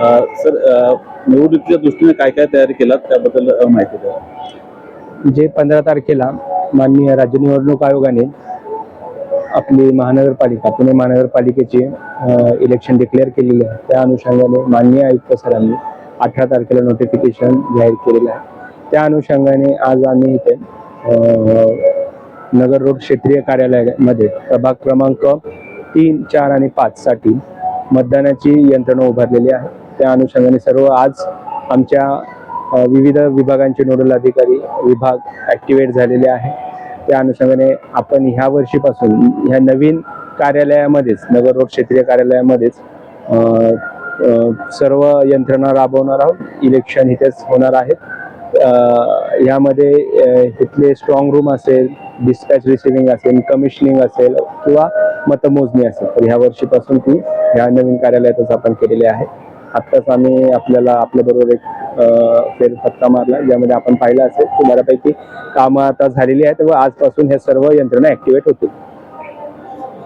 अ, sir निवडणुकीच्या दृष्टीने काय काय तयारी केलात? त्याबद्दल माहिती द्या. जे पंधरा तारखेला माननीय राज्य निवडणूक आयोगाने आपली महानगरपालिका पुणे महानगरपालिकेची इलेक्शन डिक्लेअर केलेली आहे. त्या अनुषंगाने माननीय आयुक्त सरांनी अठरा तारखेला नोटिफिकेशन जाहीर केलेलं आहे. त्या अनुषंगाने आज आम्ही इथे नगर रोड क्षेत्रीय कार्यालयामध्ये प्रभाग क्रमांक तीन चार आणि पाच साठी मतदानाची यंत्रणा उभारलेली आहे. त्या अनुषंगाने सर्व आज आमच्या विविध विभागांचे नोडल अधिकारी विभाग ॲक्टिवेट झालेले आहे. त्या अनुषंगाने आपण ह्या वर्षीपासून ह्या नवीन कार्यालयामध्येच नगर रोड क्षेत्रीय कार्यालयामध्येच सर्व यंत्रणा राबवणार आहोत. इलेक्शन इथेच होणार आहेत. यामध्ये तिथले इथले स्ट्रॉंग रूम असेल डिस्पॅच रिसिव्हिंग असेल कमिशनिंग असेल किंवा मतमोजणी असेल. तर ह्या वर्षीपासून ती ह्या नवीन कार्यालयातच आपण केलेली आहे. आत्ताच आम्ही आपल्याला आपल्याबरोबर एक फेरफटका मारला. ज्यामध्ये आपण पाहिलं असेल की बऱ्यापैकी कामं आता झालेली आहेत व आजपासून हे सर्व यंत्रणा ऍक्टिव्हेट होतील.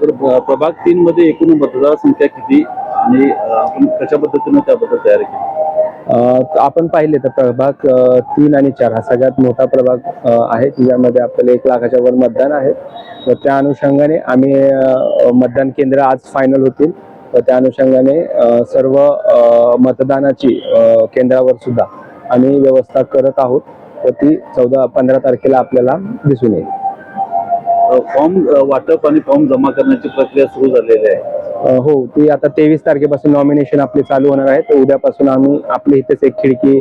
तर प्रभाग तीन मध्ये एकूण मतदारसंख्या किती? आणि आपण कशा पद्धतीने त्याबद्दल तयारी केली? आपण पाहिले तर प्रभाग तीन आणि चार हा सगळ्यात मोठा प्रभाग आहे ज्यामध्ये आपल्याला एक लाखाच्या वर मतदान आहे. तर त्या अनुषंगाने आम्ही मतदान केंद्र आज फायनल होतील. तर त्या अनुषंगाने सर्व मतदानाची केंद्रावर सुद्धा आम्ही व्यवस्था करत आहोत. तर ती चौदा पंधरा तारखेला आपल्याला दिसून येईल. फॉर्म वाटप आणि फॉर्म जमा करण्याची प्रक्रिया सुरू झालेली आहे. हो ती आता तेवीस तारखेपासून नॉमिनेशन आपले चालू होणार आहे. तर उद्यापासून आम्ही आपली इथेच एक खिडकी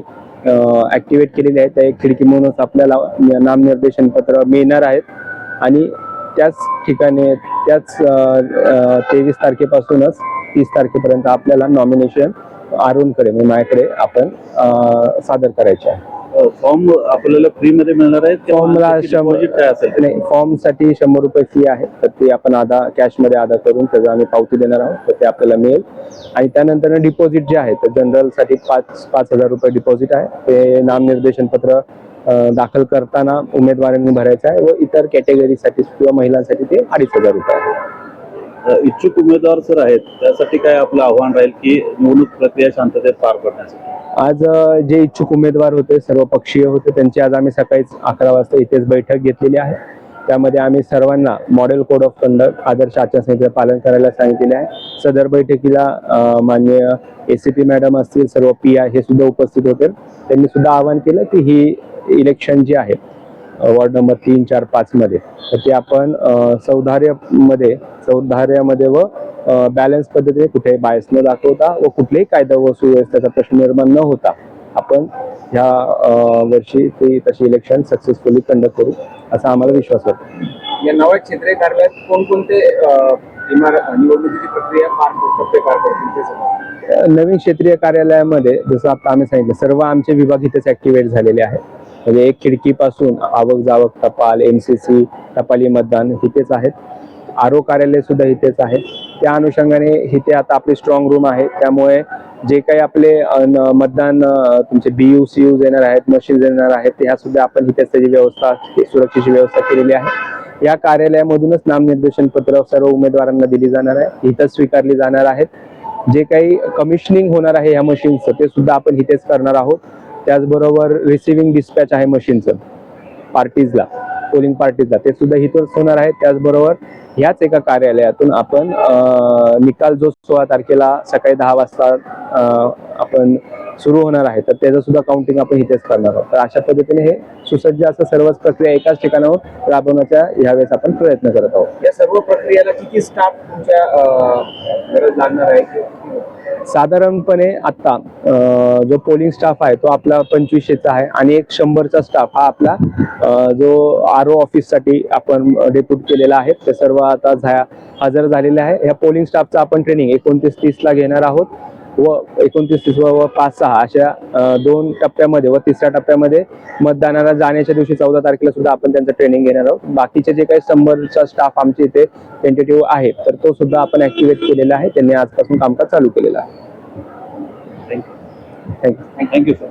ऍक्टिव्हेट केलेली आहे. त्या एक खिडकी म्हणूनच आपल्याला नामनिर्देशन पत्र मिळणार आहेत आणि त्याच ठिकाणी त्याच तेवीस तारखेपासूनच तीस तारखेपर्यंत आपल्याला नॉमिनेशन अरुणकडे म्हणजे माझ्याकडे आपण सादर करायचे आहे. फॉर्म आपल्याला फ्री मध्ये मिळणार किंवा फॉर्मला नाही फॉर्मसाठी शंभर रुपये फी आहे. तर ते आपण आधा कॅशमध्ये आधा करून त्याचा आम्ही पावती देणार आहोत. तर ते आपल्याला मिळेल. आणि त्यानंतर डिपॉझिट जे आहे तर जनरलसाठी पाच पाच हजार रुपये डिपॉझिट आहे. ते नामनिर्देशन पत्र दाखल करताना उमेदवारांनी भरायचं आहे व इतर कॅटेगरीसाठी किंवा महिलांसाठी ते अडीच हजार रुपये आहे. इच्छुक उमेदवार सर आहेत त्यासाठी काय आपलं आव्हान राहील की निवडणूक प्रक्रिया शांततेत पार पडण्यासाठी? आज जे इच्छुक उमेदवार होते सर्व पक्षीय होते त्यांची आज आम्ही सकाळीच अकरा वाजता इथेच बैठक घेतलेली आहे. त्यामध्ये आम्ही सर्वांना मॉडेल कोड ऑफ कंडक्ट आदर्श आचारसंहितेचं पालन करायला सांगितले आहे. सदर बैठकीला मानवीय ए सी पी मॅडम असतील सर्व पी आय हे सुद्धा उपस्थित होते. त्यांनी सुद्धा आवाहन केलं की ही इलेक्शन जी आहे वॉर्ड नंबर तीन चार पाच मध्ये. तर ते आपण सौधार्यामध्ये सौधार्यामध्ये व बॅलन्स पद्धतीने कुठेही बायस न दाखवता व कुठलेही कायदा व सुव्यवस्थेचा प्रश्न निर्माण न होता आपण ह्या वर्षी ते तशी इलेक्शन सक्सेसफुली कंडक्ट करू असा आम्हाला विश्वास वाटतो या नव्या क्षेत्रीय कार्यालयात कोणकोणते निवडणुकीची प्रक्रिया पार टप्पे पार. नवीन क्षेत्रीय कार्यालयामध्ये जसं आता आम्ही सांगितलं सर्व आमचे विभाग इथेच ऍक्टिव्हेट झालेले आहेत. म्हणजे एक खिडकीपासून आवक जावक टपाल एमसीसी टपाली मतदान इथेच आहेत. आरो कार्यालय सुद्धा इथेच आहे. त्या अनुषंगाने इथे आता आपली स्ट्रॉंग रूम आहे. त्यामुळे जे काही आपले मतदान तुमचे बी यू सी यू येणार आहेत मशीन येणार आहेत ह्या सुद्धा आपण इथेच त्याची व्यवस्था सुरक्षेची व्यवस्था केलेली आहे. या कार्यालयामधूनच नामनिर्देशन पत्र सर्व उमेदवारांना दिली जाणार आहे. इथंच स्वीकारली जाणार आहेत. जे काही कमिशनिंग होणार आहे ह्या मशीनचं ते सुद्धा आपण इथेच करणार आहोत. त्याचबरोबर रिसिव्हिंग डिस्पॅच आहे मशीनचं पार्टीजला पोलिंग पार्टीजला ते सुद्धा इथंच होणार आहे. त्याचबरोबर ह्याच एका कार्यालयातून आपण निकाल जो सोळा तारखेला सकाळी दहा वाजता आपण सुरू होणार आहे तर त्याचं सुद्धा काउंटिंग आपण इथेच करणार आहोत. तर अशा पद्धतीने हे सुसज्ज असं सर्वच प्रक्रिया एकाच ठिकाणावर राबवण्याचा यावेळेस आपण प्रयत्न करत आहोत. या सर्व प्रक्रियेला किती स्टाफ तुमच्या लागणार आहे? साधारणपणे आता जो पोलिंग स्टाफ आहे तो आपला पंचवीसशेचा आहे आणि एक शंभरचा स्टाफ हा आपला जो आर ओ ऑफिससाठी आपण डेप्यूट केलेला आहे. ते सर्व आता हजर झालेले आहे. ह्या पोलिंग स्टाफचं आपण ट्रेनिंग एकोणतीस तीसला घेणार आहोत. व एकोणतीस तीस व पाच सहा अशा दोन टप्प्यामध्ये व तिसऱ्या टप्प्यामध्ये मतदानाला जाण्याच्या दिवशी चौदा तारखेला सुद्धा आपण त्यांचं ट्रेनिंग घेणार आहोत. बाकीचे जे काही शंभरचा स्टाफ आमचे इथे टेंटेटिव्ह आहे तर तो सुद्धा आपण ऍक्टिव्हेट केलेला आहे. त्यांनी आजपासून कामकाज चालू केलेलं आहे. Thank you thank you sir